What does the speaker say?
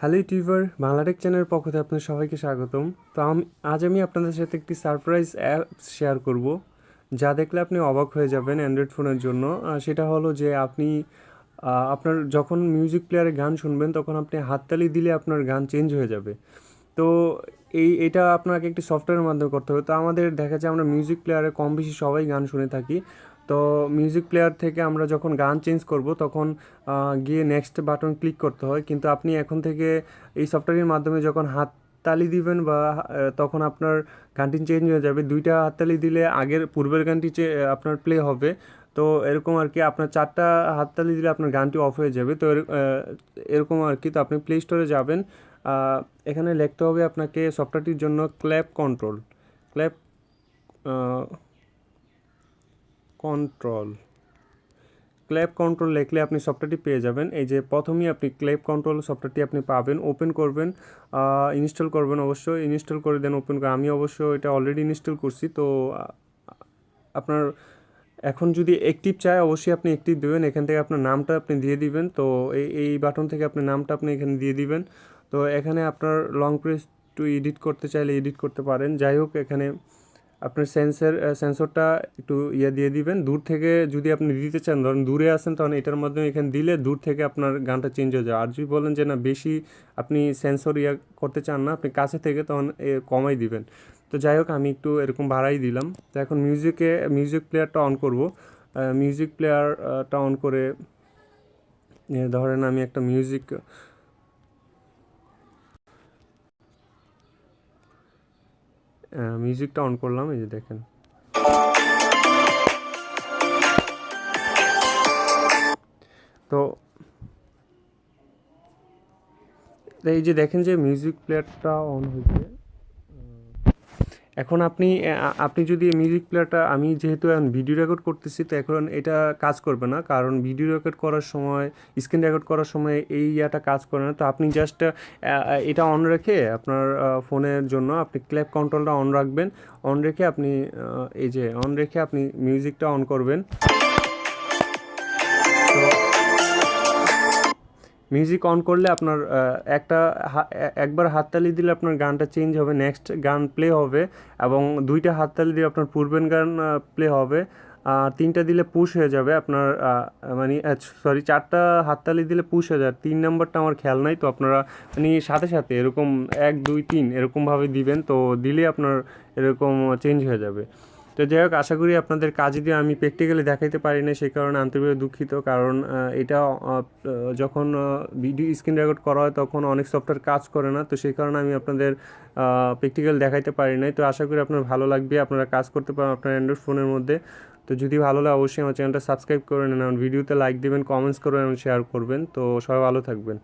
Hello YouTuber, Bangla Tech চ্যানেলের পক্ষ থেকে আপনাদের সবাইকে স্বাগতম। তো আমি, আজ আমি আপনাদের সাথে একটি সারপ্রাইজ অ্যাপ শেয়ার করব, যা দেখলে আপনি অবাক হয়ে যাবেন অ্যান্ড্রয়েড ফোনের জন্য। সেটা হলো যে আপনি আপনার যখন মিউজিক প্লেয়ারে গান শুনবেন, তখন আপনি হাততালি দিলে আপনার গান চেঞ্জ হয়ে যাবে। তো এই, এটা আপনাকে একটি সফটওয়্যারের মাধ্যমে করতে হবে। তো আমাদের দেখা যায় আমরা মিউজিক প্লেয়ারে কম বেশি সবাই গান শুনে থাকি। তো মিউজিক প্লেয়ার থেকে আমরা যখন গান চেঞ্জ করব, তখন গিয়ে নেক্সট বাটন ক্লিক করতে হয়। কিন্তু আপনি এখন থেকে এই সফটওয়্যারের মাধ্যমে যখন হাত তালি দিবেন বা তখন আপনার গানটি চেঞ্জ হয়ে যাবে। দুইটা হাততালি দিলে আগের, পূর্বের গানটি আপনার প্লে হবে। তো এরকম আর কি, আপনার চারটা হাততালি দিলে আপনার গানটি অফ হয়ে যাবে। তো এরকম আর কি, তো আপনি প্লে স্টোরে যাবেন। এখানে লিখতে হবে আপনাকে সফটওয়্যারটির জন্য clap control clap control clap control লিখলে আপনি সফটওয়্যারটি পেয়ে যাবেন। এই যে প্রথমেই আপনি ক্ল্যাপ কন্ট্রোল সফটওয়্যারটি আপনি পাবেন। ওপেন করবেন। ইনস্টল করবেন অবশ্যই। ইনস্টল করে দেন ওপেন করে আমি অবশ্য এটা অলরেডি ইনস্টল করছি। তো আপনার এখন যদি অ্যাক্টিভ চায়, অবশ্যই আপনি অ্যাক্টিভ দেবেন। এখান থেকে আপনার নামটা আপনি দিয়ে দিবেন। তো, এই এই বাটন থেকে আপনি নামটা আপনি এখানে দিয়ে দিবেন। তো, এখানে আপনার লং প্রেস টু এডিট করতে চাইলে এডিট করতে পারেন। যাই হোক, এখানে আপনার সেন্সর সেন্সরটা একটু ইয়ে দিয়ে দিবেন। দূর থেকে যদি আপনি দিতে চান, ধরুন দূরে আসেন তখন এটার মাধ্যমে এখানে দিলে দূর থেকে আপনার গানটা চেঞ্জ হয়ে যায়। আর যদি বলেন যে না, বেশি আপনি সেন্সর ইয়ে করতে চান না, আপনি কাছে থেকে তখন এ কমাই দিবেন। তো যাই হোক, আমি একটু এরকম বাড়াই দিলাম। তো এখন মিউজিকে মিউজিক প্লেয়ারটা অন করব। মিউজিক প্লেয়ারটা অন করে ধরেন আমি একটা মিউজিক মিউজিকটা অন করলাম, এই যে দেখেন। তো এই যে দেখেন যে মিউজিক প্লেয়ারটা অন হয়েছে। এখন আপনি আপনি যদি মিউজিক প্লেয়ারটা আমি যেহেতু এখন ভিডিও রেকর্ড করতেছি, তো এখন এটা কাজ করবে না। কারণ ভিডিও রেকর্ড করার সময় স্ক্রিন রেকর্ড করার সময় এই ইয়াটা কাজ করে না। তো আপনি জাস্ট এটা অন রেখে আপনার ফোনের জন্য আপনি ক্ল্যাপ কন্ট্রোলটা অন রাখবেন। অন রেখে আপনি এই যে অন রেখে আপনি মিউজিকটা অন করবেন। মিউজিক অন করলে আপনার একটা একবার হাততালি দিলে আপনার গানটা চেঞ্জ হবে নেক্সট গান প্লে হবে এবং দুইটা হাততালি দিলে আপনার পূর্বের গান প্লে হবে। আর তিনটা দিলে পুশ হয়ে যাবে আপনার মানে সরি চারটা হাততালি দিলে পুশ হয়ে যাবে। তিন নাম্বারটা আমার খেয়াল নাই, তো আপনারা মানে সাথে সাথে এরকম এক, দুই, তিন এরকমভাবে দিবেন, তো দিলে আপনার এরকম চেঞ্জ হয়ে যাবে। তো যাই হোক, আশা করি আপনাদের কাজ দিয়ে আমি প্র্যাকটিক্যালি দেখাইতে পারি না সেই কারণে আন্তরিকভাবে দুঃখিত। কারণ এটা যখন ভিডিও স্ক্রিন রেকর্ড করা হয়, তখন অনেক সফটওয়্যার কাজ করে না, তো সেই কারণে আমি আপনাদের প্র্যাকটিক্যাল দেখাইতে পারি নাই তো আশা করি আপনার ভালো লাগবে, আপনারা কাজ করতে পারেন আপনার অ্যান্ড্রয়েড ফোনের মধ্যে। তো যদি ভালো লাগে, অবশ্যই আমার চ্যানেলটা সাবস্ক্রাইব করে নেন ভিডিওতে লাইক দেবেন কমেন্টস করবেন, এবং শেয়ার করবেন। তো সবাই ভালো থাকবেন।